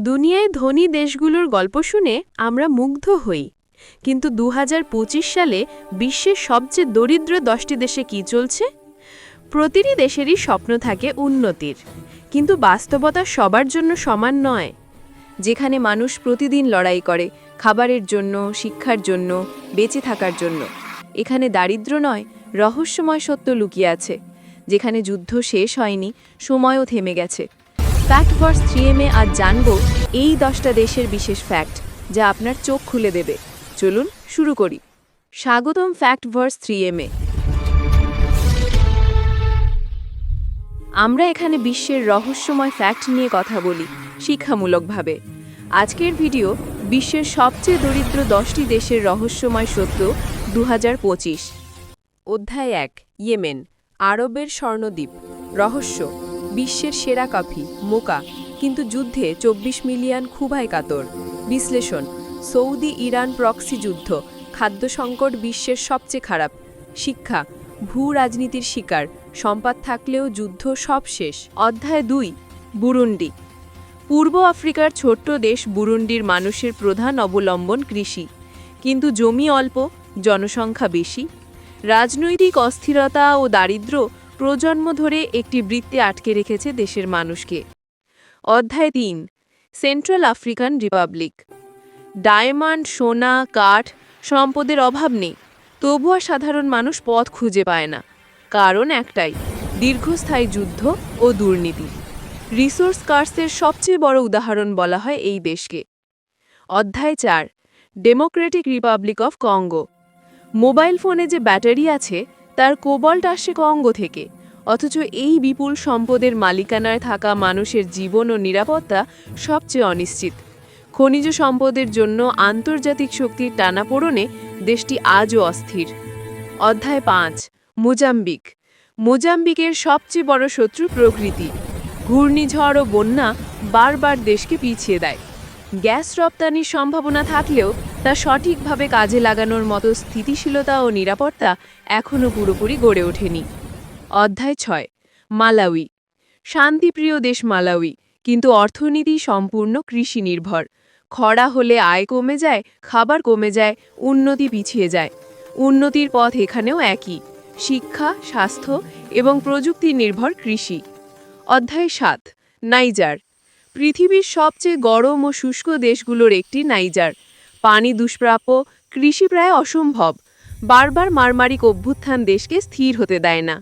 দুনিয়ায় ধনী দেশগুলোর গল্প শুনে আমরা মুগ্ধ হই। কিন্তু দু হাজার পঁচিশ সালে বিশ্বের সবচেয়ে দরিদ্র দশটি দেশে কি চলছে? প্রতিটি দেশেরই স্বপ্ন থাকে উন্নতির। কিন্তু বাস্তবতা সবার জন্য সমান নয়। যেখানে মানুষ প্রতিদিন লড়াই করে, খাবারের জন্য, শিক্ষার জন্য, বেঁচে থাকার জন্য। এখানে দারিদ্র্য নয়, রহস্যময় সত্য লুকিয়ে আছে। যেখানে যুদ্ধ শেষ হয়নি, সময়ও থেমে গেছে। ফ্যাক্ট ভার্স থ্রি এমে আজ জানব এই দশটা দেশের বিশেষ ফ্যাক্ট যা আপনার চোখ খুলে দেবে। চলুন শুরু করি। স্বাগতম ফ্যাক্ট ভার্স থ্রি এমে আমরা এখানে বিশ্বের রহস্যময় ফ্যাক্ট নিয়ে কথা বলি, শিক্ষামূলকভাবে। আজকের ভিডিও বিশ্বের সবচেয়ে দরিদ্র দশটি দেশের রহস্যময় সত্য দু হাজার পঁচিশ। অধ্যায় এক, ইয়েমেন, আরবের স্বর্ণদ্বীপ। রহস্য বিশ্বের সেরা কফি, মোকা, কিন্তু যুদ্ধে ২৪ মিলিয়ন খুবাই কাতর। বিশ্লেষণ, সৌদি ইরান প্রক্সি যুদ্ধ, খাদ্য সংকট বিশ্বের সবচেয়ে খারাপ। শিক্ষা, ভূ রাজনীতির শিকার, সম্পাদ থাকলেও যুদ্ধ সব শেষ। অধ্যায় দুই, বুরুন্ডি। পূর্ব আফ্রিকার ছোট্ট দেশ বুরুন্ডির মানুষের প্রধান অবলম্বন কৃষি। কিন্তু জমি অল্প, জনসংখ্যা বেশি। রাজনৈতিক অস্থিরতা ও দারিদ্র্য প্রজন্ম ধরে একটি বৃত্তে আটকে রেখেছে দেশের মানুষকে। অধ্যায় তিন সেন্ট্রাল আফ্রিকান রিপাবলিক ডায়মন্ড, সোনা, কাঠ, সম্পদের অভাব নেই তবুও সাধারণ মানুষ পথ খুঁজে পায় না। কারণ একটাই, দীর্ঘস্থায়ী যুদ্ধ ও দুর্নীতি। রিসোর্স কার্সের সবচেয়ে বড় উদাহরণ বলা হয় এই দেশকে। অধ্যায় চার Democratic Republic of Congo mobile ফোনে যে ব্যাটারি আছে তার কোবল্ট আসে কঙ্গো থেকে। অথচ এই বিপুল সম্পদের মালিকানায় থাকা মানুষের জীবন ও নিরাপত্তা সবচেয়ে অনিশ্চিত। খনিজ সম্পদের জন্য আন্তর্জাতিক শক্তির টানাপোড়নে দেশটি আজও অস্থির। অধ্যায় পাঁচ, মোজাম্বিক। মোজাম্বিকের সবচেয়ে বড় শত্রু প্রকৃতি। ঘূর্ণিঝড় ও বন্যা বারবার দেশকে পিছিয়ে দেয়। গ্যাস রপ্তানির সম্ভাবনা থাকলেও তা সঠিকভাবে কাজে লাগানোর মতো স্থিতিশীলতা ও নিরাপত্তা এখনও পুরোপুরি গড়ে ওঠেনি। অধ্যায় ছয়, মালাউই। শান্তিপ্রিয় দেশ মালাউই, কিন্তু অর্থনীতি সম্পূর্ণ কৃষি নির্ভর খরা হলে আয় কমে যায়, খাবার কমে যায়, উন্নতি পিছিয়ে যায়। উন্নতির পথ এখানেও একই, শিক্ষা, স্বাস্থ্য এবং প্রযুক্তি নির্ভর কৃষি। অধ্যায় সাত, নাইজার। পৃথিবীর সবচেয়ে গরম ও শুষ্ক দেশগুলোর একটি নাইজার। পানি দুষ্প্রাপ্য কৃষি প্রায় অসম্ভব। বারবার মারমারিক অভ্যুত্থান দেশকে স্থির হতে দেয় না।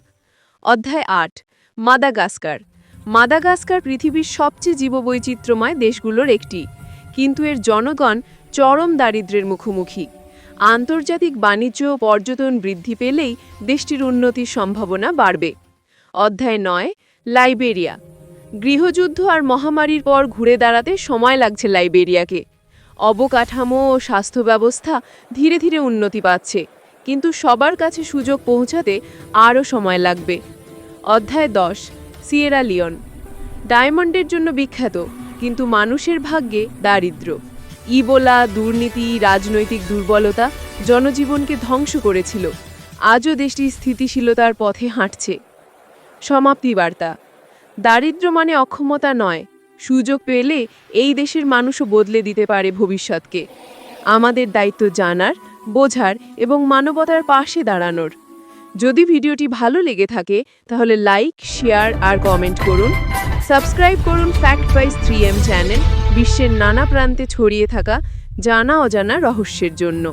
অধ্যায় আট, মাদাগাস্কার। মাদাগাস্কার পৃথিবীর সবচেয়ে জীববৈচিত্র্যময় দেশগুলোর একটি, কিন্তু এর জনগণ চরম দারিদ্র্যের মুখোমুখি। আন্তর্জাতিক বাণিজ্য ও পর্যটন বৃদ্ধি পেলেই দেশটির উন্নতির সম্ভাবনা বাড়বে। অধ্যায় নয়, লাইবেরিয়া। গৃহযুদ্ধ আর মহামারীর পর ঘুরে দাঁড়াতে সময় লাগছে লাইবেরিয়াকে। অবকাঠামো ও স্বাস্থ্য ব্যবস্থা ধীরে ধীরে উন্নতি পাচ্ছে। কিন্তু সবার কাছে সুযোগ পৌঁছাতে আরও সময় লাগবে। অধ্যায় দশ, সিয়েরা লিওন। ডায়মন্ডের জন্য বিখ্যাত, কিন্তু মানুষের ভাগ্যে দারিদ্র্য। ইবোলা দুর্নীতি, রাজনৈতিক দুর্বলতা জনজীবনকে ধ্বংস করেছিল। আজও দেশটি স্থিতিশীলতার পথে হাঁটছে। সমাপ্তি বার্তা। দারিদ্র্য মানে অক্ষমতা নয় সুযোগ পেলে এই দেশের মানুষও বদলে দিতে পারে ভবিষ্যৎকে। আমাদের দায়িত্ব জানার, বোঝার এবং মানবতার পাশে দাঁড়ানোর। যদি ভিডিওটি ভালো লেগে থাকে, তাহলে লাইক, শেয়ার আর কমেন্ট করুন। সাবস্ক্রাইব করুন fact bites three M channel বিশ্বের নানা প্রান্তে ছড়িয়ে থাকা জানা অজানা রহস্যের জন্য।